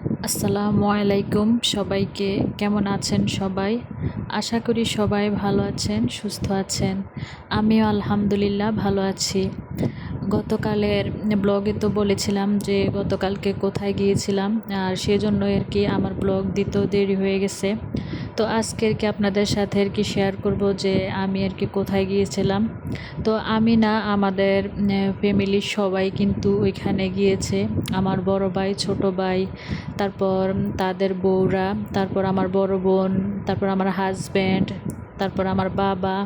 আসসালামু আলাইকুম সবাইকে। কেমন আছেন সবাই? আশা করি সবাই ভালো আছেন, সুস্থ আছেন। আমিও আলহামদুলিল্লাহ ভালো আছি। গতকালের ব্লগে তো বলেছিলাম যে গতকালকে কোথায় গিয়েছিলাম, আর সেজন্য আর কি আমার ব্লগ দিতেও দেরি হয়ে গেছে। তো আজকে আর কি আপনাদের সাথে আর কি শেয়ার করব যে আমি আর কি কোথায় গিয়েছিলাম। তো আমি না, আমাদের ফ্যামিলির সবাই কিন্তু ওইখানে গিয়েছে। আমার বড় ভাই, ছোট ভাই, তারপর তাদের বউরা, তারপর আমার বড় বোন, তারপর আমার হাজব্যান্ড তারপর আমার বাবা,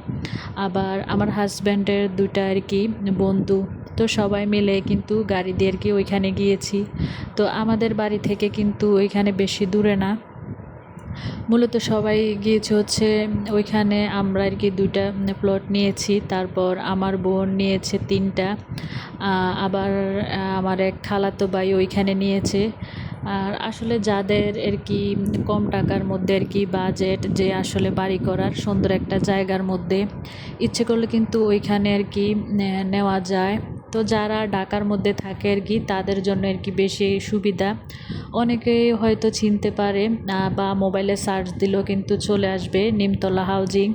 আবার আমার হাজব্যান্ডের দুইটা আর কি বন্ধু। তো সবাই মিলে কিন্তু গাড়ি দিয়ে আর কি ওইখানে গিয়েছি। তো আমাদের বাড়ি থেকে কিন্তু ওইখানে বেশি দূরে না। মূলত সবাই গিয়েছে হচ্ছে, ওইখানে আমরা আর কি দুইটা প্লট নিয়েছি। তারপর আমার বোন নিয়েছে তিনটা আবার আমার এক খালাতো ভাই ওইখানে নিয়েছে। আর আসলে যাদের আর কি কম টাকার মধ্যে আর কি বাজেট যে আসলে বাড়ি করার সুন্দর একটা জায়গার মধ্যে, ইচ্ছে করলে কিন্তু ওইখানে আর কি নেওয়া যায়। তো যারা ঢাকার মধ্যে থাকে আর কি, তাদের জন্য আর কি বেশি সুবিধা। অনেকেই হয়তো চিনতে পারে বা মোবাইলে সার্চ দিলেও কিন্তু চলে আসবে নিমতলা হাউজিং।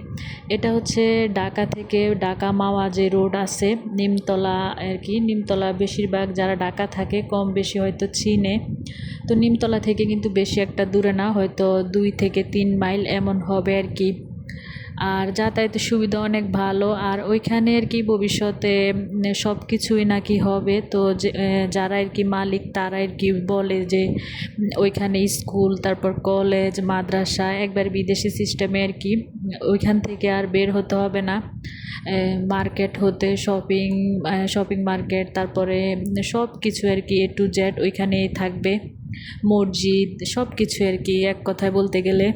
এটা হচ্ছে ঢাকা থেকে ঢাকা মাওয়া যে রোড আছে, নিমতলা আর কি। নিমতলা বেশিরভাগ যারা ঢাকা থাকে, কম বেশি হয়তো চিনে। তো নিমতলা থেকে কিন্তু বেশি একটা দূরে না, হয়তো দুই থেকে তিন মাইল এমন হবে আর কি। আর যাতায়াতের সুবিধা অনেক ভালো, আর ওইখানে আর কি ভবিষ্যতে সব কিছুই নাকি হবে। তো যারা আর কি মালিক তারা আর কি বলে যে ওইখানে স্কুল, তারপর কলেজ, মাদ্রাসা, একবার বিদেশি সিস্টেমে আর কি, ওইখান থেকে আর বের হতে হবে না। মার্কেট হতে শপিং শপিং মার্কেট তারপরে সব কিছু আর কি এ টু জেড ওইখানেই থাকবে। মসজিদ সব কিছু আর কি, এক কথায় বলতে গেলে।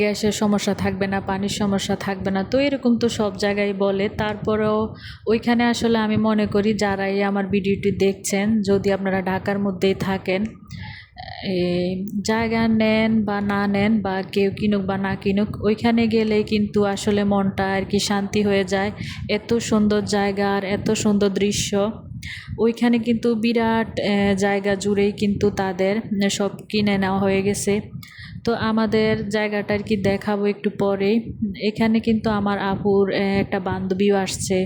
গ্যাসের সমস্যা থাকবে না, পানির সমস্যা থাকবে না। তো এরকম তো সব জায়গায় বলে। তারপরেও ওইখানে আসলে আমি মনে করি যারাই আমার ভিডিওটি দেখছেন, যদি আপনারা ঢাকার মধ্যেই থাকেন জায়গা নেন বা না নেন বা কেউ কিনুক বা না কিনুক, ওইখানে গেলে কিন্তু আসলে মনটা আর কি শান্তি হয়ে যায়। এত সুন্দর জায়গা আর এত সুন্দর দৃশ্য। ওইখানে কিন্তু বিরাট জায়গা জুড়েই কিন্তু তাদের সব কিনে নেওয়া হয়ে গেছে। তো আমাদের জায়গাটা আর কি দেখাবো একটু পরে। এখানে কিন্তু আমার আপুর একটা বান্ধবীও আসছে।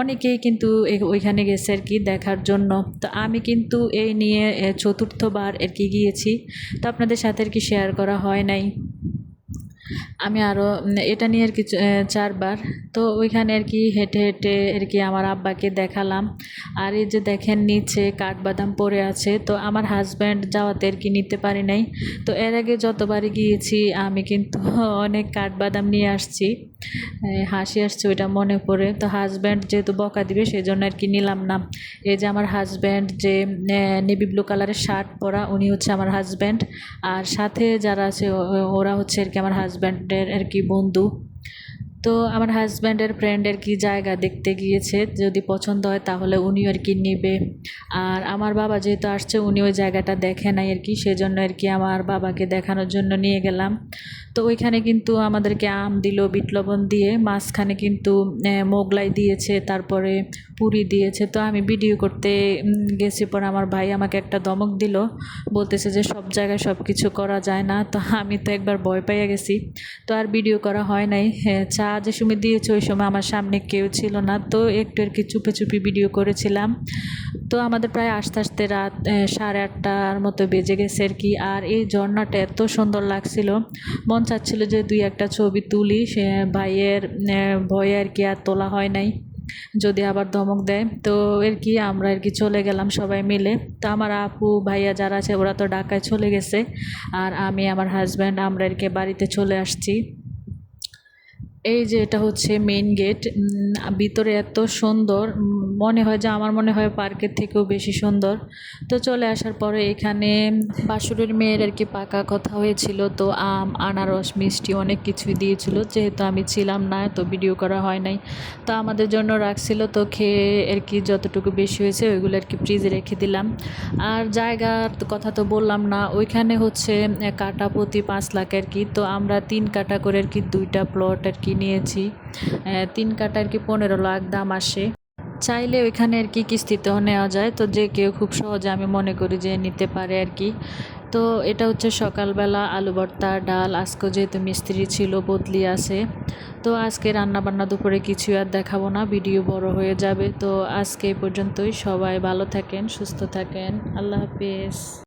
অনেকেই কিন্তু ওইখানে গেছে আর কি দেখার জন্য। তো আমি কিন্তু এই নিয়ে চতুর্থবার আর কি গিয়েছি। তো আপনাদের সাথে আর কি শেয়ার করা হয় নাই। আমি আরও এটা নিয়ে আর কি চারবার। তো ওইখানে আর কি হেঁটে হেঁটে আর কি আমার আব্বাকে দেখালাম। আর এই যে দেখেন নিচে কাঠবাদাম পড়ে আছে। তো আমার হাজব্যান্ড যাওয়াতে আর কি নিতে পারি নাই। তো এর আগে যতবারই গিয়েছি, আমি কিন্তু অনেক কাঠবাদাম নিয়ে আসছি। হাসি আসছে ওইটা মনে পড়ে। তো হাজব্যান্ড যেহেতু বকা দিবে সেই জন্য আর কি নিলাম না। এই যে আমার হাজব্যান্ড যে নেভি ব্লু কালারের শার্ট পরা, উনি হচ্ছে আমার হাজব্যান্ড আর সাথে যারা আছে ওরা হচ্ছে আর কি আমার হাজব্যান্ডের আর কি বন্ধু। তো আমার হাজব্যান্ডের ফ্রেন্ডের কি জায়গা দেখতে গিয়েছে? যদি পছন্দ হয় তাহলে উনি আর কি নেবে। আর আমার বাবা যেহেতু আসছে, উনি ওই জায়গাটা দেখে নাই আর কি, সেজন্য আর কি আমার বাবাকে দেখানোর জন্য নিয়ে গেলাম। তো ওইখানে কিন্তু আমাদেরকে আম দিল, বিট লবণ দিয়ে। মাঝখানে কিন্তু মোগলাই দিয়েছে, তারপরে পুরি দিয়েছে। তো আমি ভিডিও করতে গেছি পর আমার ভাই আমাকে একটা দমক দিল। বলতেছে যে সব জায়গায় সব কিছু করা যায় না। তো আমি তো একবার ভয় পাইয়া গেছি। তো আর ভিডিও করা হয় নাই। চা যে সময় দিয়েছে, ওই সময় আমার সামনে কেউ ছিল না। তো একটু আর কি চুপে চুপি ভিডিও করেছিলাম। তো আমাদের প্রায় আস্তে আস্তে রাত সাড়ে আটটার মতো বেজে গেছে আর কি। আর এই ঝর্ণাটা এত সুন্দর লাগছিল। মন চাচ্ছিল যে দুই একটা ছবি তুলি, সে ভাইয়ের ভয়ে আর কি আর তোলা হয় নাই, যদি আবার ধমক দেয়। তো এর কি আমরা আর কি চলে গেলাম সবাই মিলে। তো আমার আপু, ভাইয়া যারা আছে, ওরা তো ঢাকায় চলে গেছে। আর আমি, আমার হাজব্যান্ড আমরা আর কি বাড়িতে চলে আসছি। এই যে এটা হচ্ছে মেইন গেট ভিতরে এত সুন্দর মনে হয় যে আমার মনে হয় পার্কের থেকেও বেশি সুন্দর। তো চলে আসার পরে এখানে বাসুরের মেয়ের আর কি পাকা কথা হয়েছিল, তো আম, আনারস, মিষ্টি অনেক কিছুই দিয়েছিল, যেহেতু আমি ছিলাম না, তো ভিডিও করা হয় নাই। তো আমাদের জন্য রাখছিল, তো খেয়ে আর কি যতটুকু বেশি হয়েছে ওইগুলো আর কি ফ্রিজে রেখে দিলাম। আর জায়গার কথা তো বললাম না, ওইখানে হচ্ছে কাটা প্রতি পাঁচ লাখ আর কি, তো আমরা তিন কাটা করে আর কি দুইটা প্লট আর কি নিয়েছি। তিন কাটা আর কি পনেরো লাখ দাম আসে। চাইলে ওইখানে আর কি কিস্তিতেও নেওয়া যায়। তো যে কেউ খুব সহজে আমি মনে করি যে নিতে পারে আর কি। তো এটা হচ্ছে সকালবেলা আলু ভর্তা, ডাল। আজকে যেহেতু মিস্ত্রি ছিল, বদলি আছে। তো আজকে রান্না বান্না দুপুরে কিছু আর দেখাবো না। ভিডিও বড় হয়ে যাবে। তো আজকে এই পর্যন্তই। সবাই ভালো থাকেন, সুস্থ থাকেন। আল্লাহ হাফিজ।